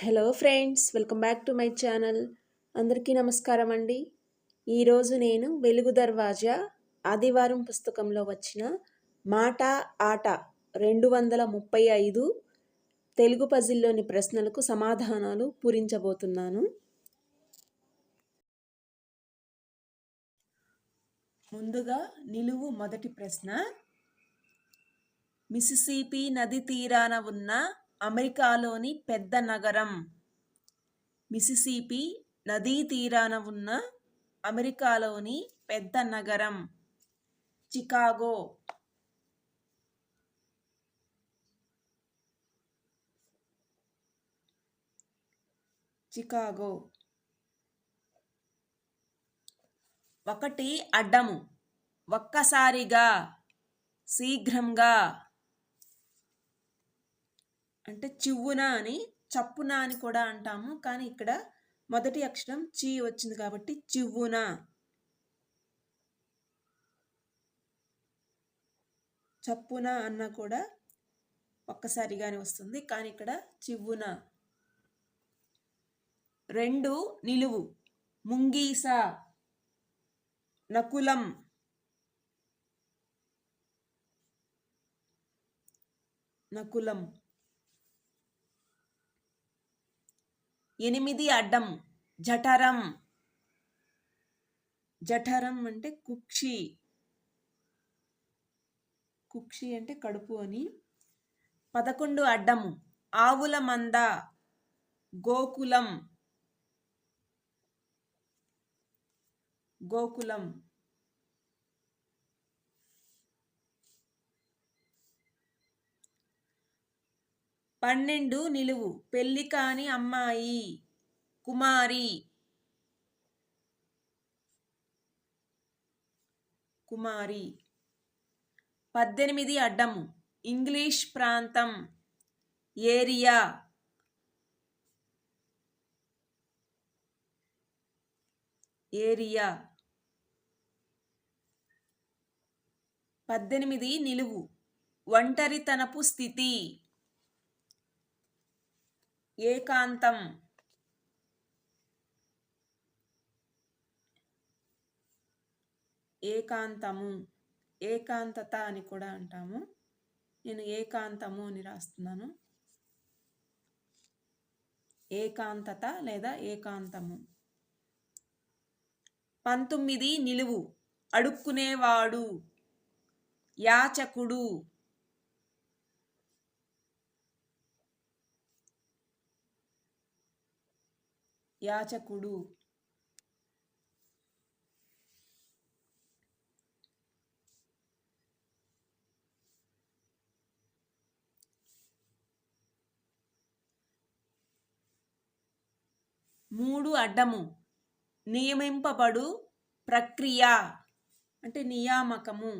Hello friends welcome back to my channel. అందరికీ నమస్కారం అండి. ఈరోజు నేను వెలుగు దర్వాజా ఆదివారం పుస్తకంలో వచ్చిన మాట ఆట రెండు వందల ముప్పై ఐదు తెలుగు పజిల్లోని ప్రశ్నలకు సమాధానాలు పూరించబోతున్నాను. ముందుగా నిలువు మొదటి ప్రశ్న. మిసిసిపి నది తీరాన ఉన్న అమెరికాలోని పెద్ద నగరం మిసిసిపి నదీ తీరాన ఉన్న అమెరికాలోని పెద్ద నగరం చికాగో. చికాగో. ఒకటి అడ్డము. ఒక్కసారిగా శీఘ్రంగా అంటే చివ్వున అని చప్పున అని కూడా అంటాము. కానీ ఇక్కడ మొదటి అక్షరం చీ వచ్చింది కాబట్టి చివ్వున. చప్పున అన్న కూడా ఒక్కసారిగానే వస్తుంది. కానీ ఇక్కడ చివ్వున. రెండు నిలువు. ముంగీస. నకులం. నకులం. ఎనిమిది అడ్డం. జఠరం. జఠరం అంటే కుక్షి. కుక్షి అంటే కడుపు అని. పదకొండు అడ్డము ఆవుల మంద. గోకులం. గోకులం. పన్నెండు నిలువు. పెళ్ళి కాని అమ్మాయి కుమారి. కుమారి. పద్దెనిమిది అడ్డము. ఇంగ్లీష్ ప్రాంతం. ఏరియా. ఏరియా. పద్దెనిమిది నిలువు. ఒంటరితనపు స్థితి. ఏకాంతం. ఏకాంతము. ఏకాంతత అని కూడా అంటాము. నేను ఏకాంతము అని రాస్తున్నాను. ఏకాంతత లేదా ఏకాంతము. పంతొమ్మిది నిలువు. అడుక్కునేవాడు. యాచకుడు. యాచకుడు. మూడు అడ్డము. నియమింపబడు ప్రక్రియ అంటే నియామకము.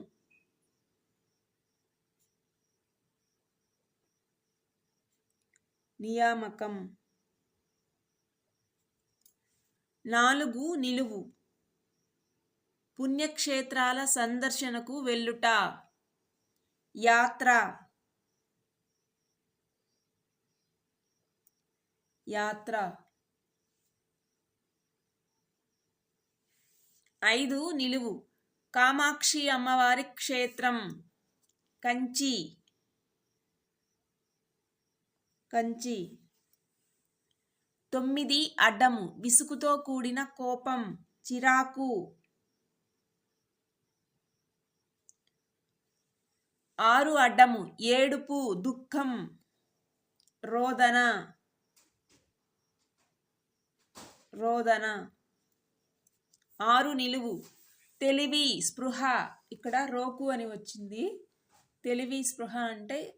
నియామకం. నాలుగు నిలువు. పుణ్యక్షేత్రాల సందర్శనకు వెళ్ళుట. యాత్ర. యాత్ర. ఐదు నిలువు. కామాక్షి అమ్మవారి క్షేత్రం. కంచి. కంచి. తొమ్మిది అడ్డము విసుగుతో కూడిన కోపం చిరాకు. ఆరు అడ్డము ఏడుపు దుఃఖం రోదన. రోదన. ఆరు నిలువు తెలివి స్పృహ. ఇక్కడ రోకు అని వచ్చింది. తెలివి స్పృహ అంటే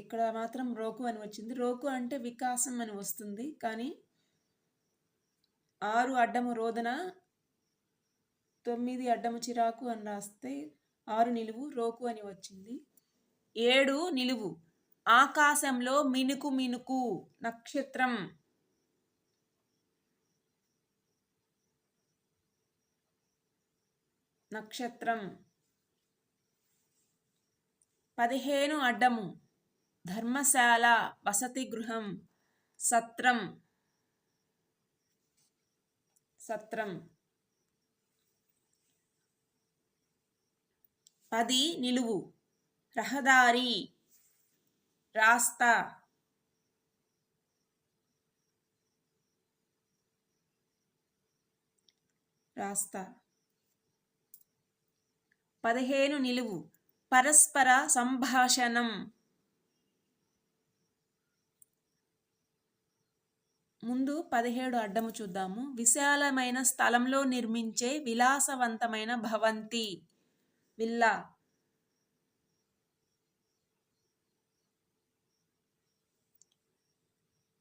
ఇక్కడ మాత్రం రోకు అని వచ్చింది. రోకు అంటే వికాసం అని వస్తుంది. కానీ ఆరు అడ్డము రోదన తొమ్మిది అడ్డము చిరాకు అని రాస్తే ఆరు నిలువు రోకు అని వచ్చింది. ఏడు నిలువు ఆకాశంలో మినుకు మినుకు నక్షత్రం. నక్షత్రం. పదిహేను అడ్డము ధర్మశాల వసతి గృహం సత్రం సత్రం. పది నిలువు. రహదారి రాస్తా. రాస్తా. పదిహేను నిలువు. పరస్పర సంభాషణం. ముందు పదిహేడు అడ్డము చూద్దాము. విశాలమైన స్థలంలో నిర్మించే విలాసవంతమైన భవంతి. విల్లా.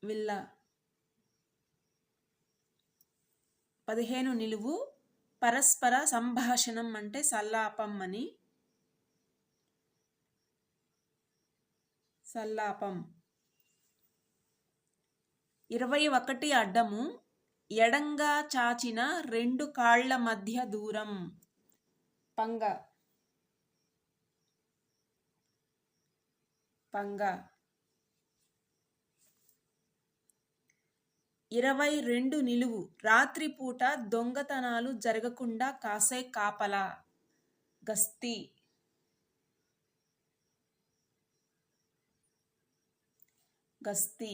విల్లా. పదిహేను నిలువు. పరస్పర సంభాషణం అంటే సల్లాపం అని. సల్లాపం. ఇరవై ఒకటి అడ్డము ఎడంగా చాచిన రెండు కాళ్ళ మధ్య దూరం. పంగ. పంగ. ఇరవై రెండు నిలువు. రాత్రిపూట దొంగతనాలు జరగకుండా కాసే కాపలా. గస్తీ. గస్తీ.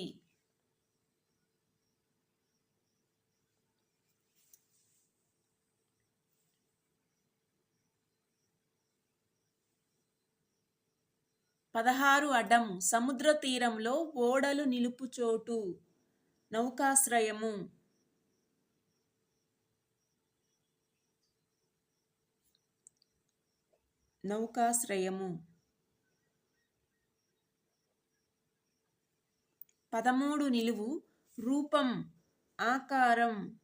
పదహారు అడ్డం సముద్ర తీరంలో ఓడలు నిలుపు చోటు నౌకాశ్రయము. నౌకాశ్రయము. పదమూడు నిలువు రూపం ఆకారం.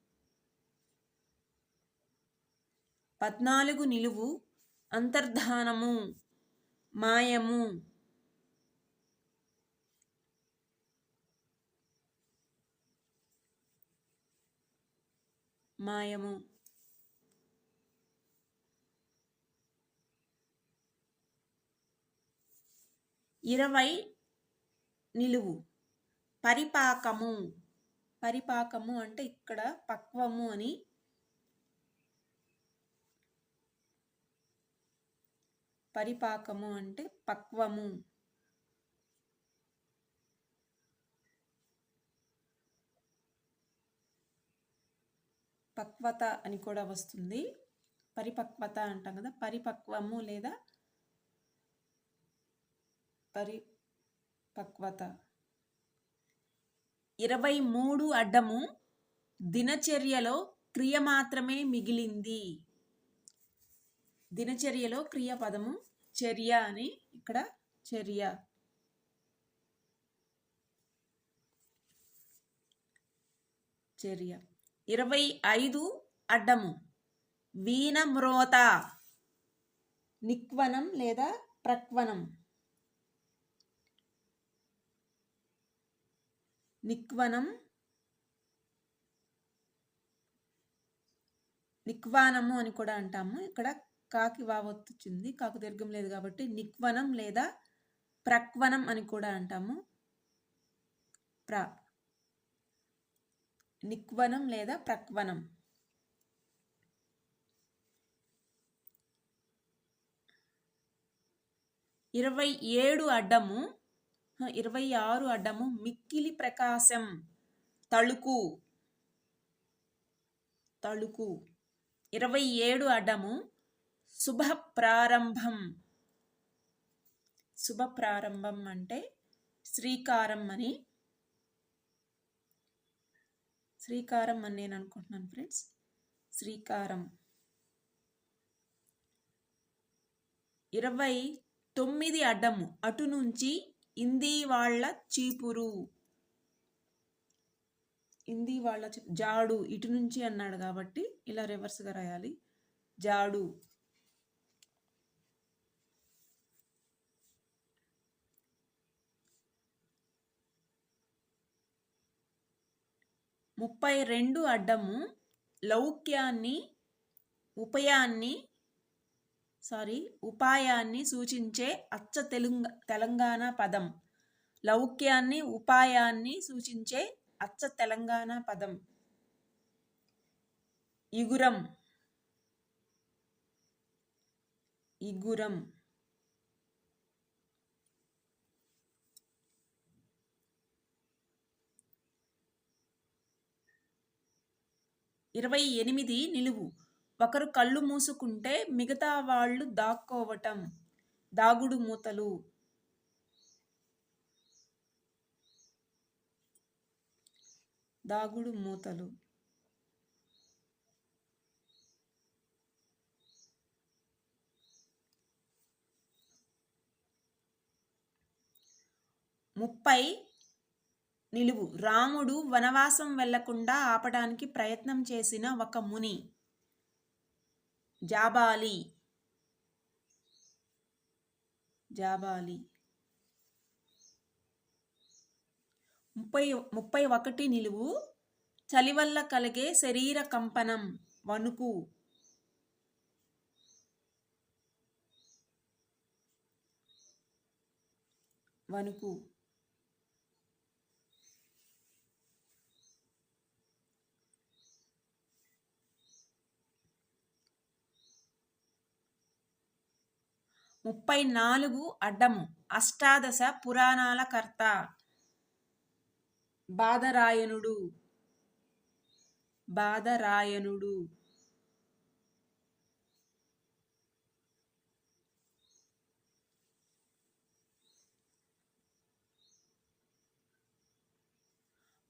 పద్నాలుగు నిలువు అంతర్ధానము. మాయము. మాయము. ఇరవై నిలువు. పరిపాకము. పరిపాకము అంటే ఇక్కడ పక్వము అని పరిపాకము అంటే పక్వము. పక్వత అని కూడా వస్తుంది. పరిపక్వత అంటాం కదా పరిపక్వము లేదా పరిపక్వత. ఇరవై మూడు అడ్డము దినచర్యలో క్రియ మాత్రమే మిగిలింది. దినచర్యలో క్రియ పదము చర్య అని ఇక్కడ చర్య. చర్య. ఇరవై ఐదు అడ్డము. వీణమ్రోత నిక్వనం లేదా ప్రక్వనం. నిక్వనం. నిక్వానము అని కూడా అంటాము. ఇక్కడ కాకి వచ్చింది కాకు దీర్ఘం లేదు కాబట్టి నిక్వనం లేదా ప్రక్వనం అని కూడా అంటాము. ప్ర నిక్వనం లేదా ప్రక్వనం? ఇరవై ఏడు అడ్డము ఇరవై ఆరు అడ్డము మిక్కిలి ప్రకాశం తళుకు. తళుకు. ఇరవై ఏడు అడ్డము శుభ ప్రారంభం. శుభ ప్రారంభం అంటే శ్రీకారం అని శ్రీకారం అని నేను అనుకుంటున్నాను ఫ్రెండ్స్ శ్రీకారం. ఇరవై తొమ్మిది అడ్డము అటు నుంచి ఇంది వాళ్ళ చీపురు. ఇంది వాళ్ళ జాడు ఇటు నుంచి అన్నాడు కాబట్టి ఇలా రివర్స్గా రాయాలి. జాడు. ముప్పై రెండు అడ్డము లౌక్యాన్ని ఉపయాన్ని సారీ ఉపాయాన్ని సూచించే అచ్చ తెలంగ తెలంగాణ పదం. లౌక్యాన్ని ఉపాయాన్ని సూచించే అచ్చ తెలంగాణ పదం. ఇగురం. ఇగురం. ఇరవై ఎనిమిది నిలువు. ఒకరు కళ్ళు మూసుకుంటే మిగతా వాళ్ళు దాక్కోవటం. దాగుడు మూతలు. దాగుడు మూతలు. ముప్పై నిలువు. రాముడు వనవాసం వెళ్ళకుండా ఆపడానికి ప్రయత్నం చేసిన ఒక ముని. జాబాలి. జాబాలి. ముప్పై ముప్పై ఒకటి నిలువు. చలి వల్ల కలిగే శరీర కంపనం. వణుకు. వణుకు. ముప్పై నాలుగు అడ్డము. అష్టాదశ పురాణాల కర్త బాదరాయణుడు. బాదరాయణుడు.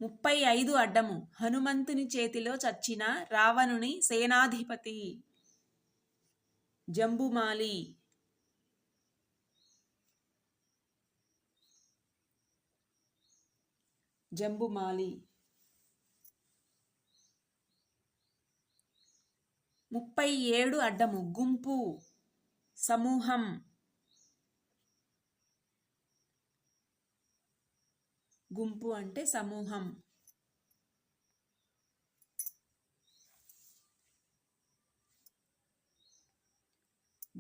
ముప్పై ఐదు అడ్డము. హనుమంతుని చేతిలో చచ్చిన రావణుని సేనాధిపతి. జంబుమాలి. జంబుమాలి. ముప్పై ఏడు అడ్డము. గుంపు. సమూహం. గుంపు అంటే సమూహం.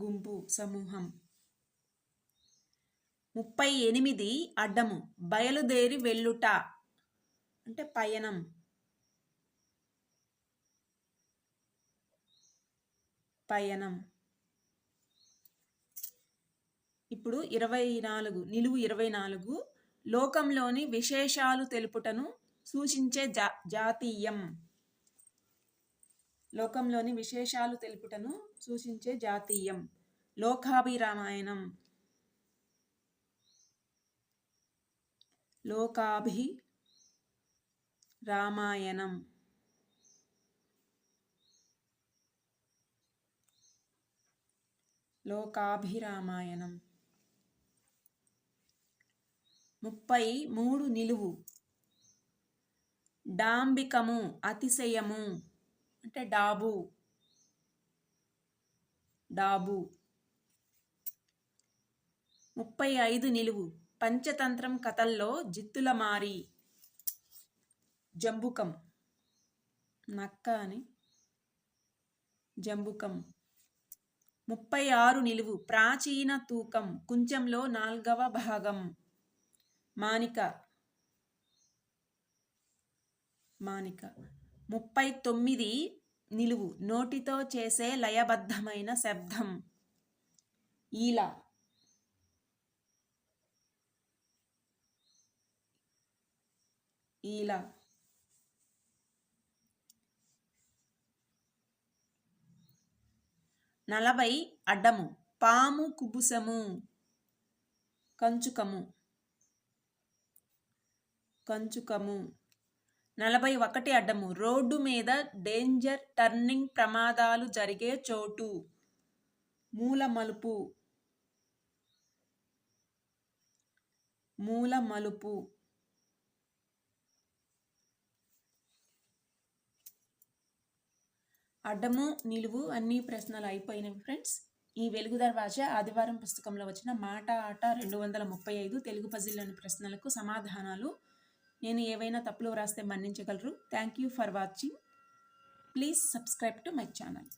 గుంపు సమూహం. ముప్పై ఎనిమిది అడ్డము. బయలుదేరి వెళ్ళుట. అంటే పయనం. పయనం. ఇప్పుడు ఇరవై నాలుగు నిలువు ఇరవై నాలుగు లోకంలోని విశేషాలు తెలుపుటను సూచించే జా జాతీయం. లోకంలోని విశేషాలు తెలుపుటను సూచించే జాతీయం. లోకాభిరామాయణం. లోకాభి రామాయణం. లోకాభిరామాయణం. ముప్పై మూడు నిలువు. డాంబికము అతిశయము అంటే డాబు. డాబు. ముప్పై ఐదు నిలువు. పంచతంత్రం కథల్లో జిత్తుల మారి జంబుకం. నక్క అని. జంబుకం. ముప్పై ఆరు నిలువు. ప్రాచీన తూకం. కుంచెంలో నాల్గవ భాగం. మానిక. మానిక. ముప్పై తొమ్మిది నిలువు. నోటితో చేసే లయబద్ధమైన శబ్దం. ఈల. ఈల. నలభై అడ్డము. పాము కుబుసము. కంచుకము. కంచుకము. నలభై ఒకటి అడ్డము. రోడ్డు మీద డేంజర్ టర్నింగ్ ప్రమాదాలు జరిగే చోటు. మూల మలుపు. మూల మలుపు. అడ్డము నిలువు అన్ని ప్రశ్నలు అయిపోయినవి ఫ్రెండ్స్. ఈ వెలుగు దర్వాజా ఆదివారం పుస్తకంలో వచ్చిన మాట ఆట రెండు వందల ముప్పై ఐదు తెలుగు పజిల్లోని ప్రశ్నలకు సమాధానాలు. నేను ఏవైనా తప్పులు వ్రాస్తే మన్నించగలరు. Thank you for watching please subscribe to my channel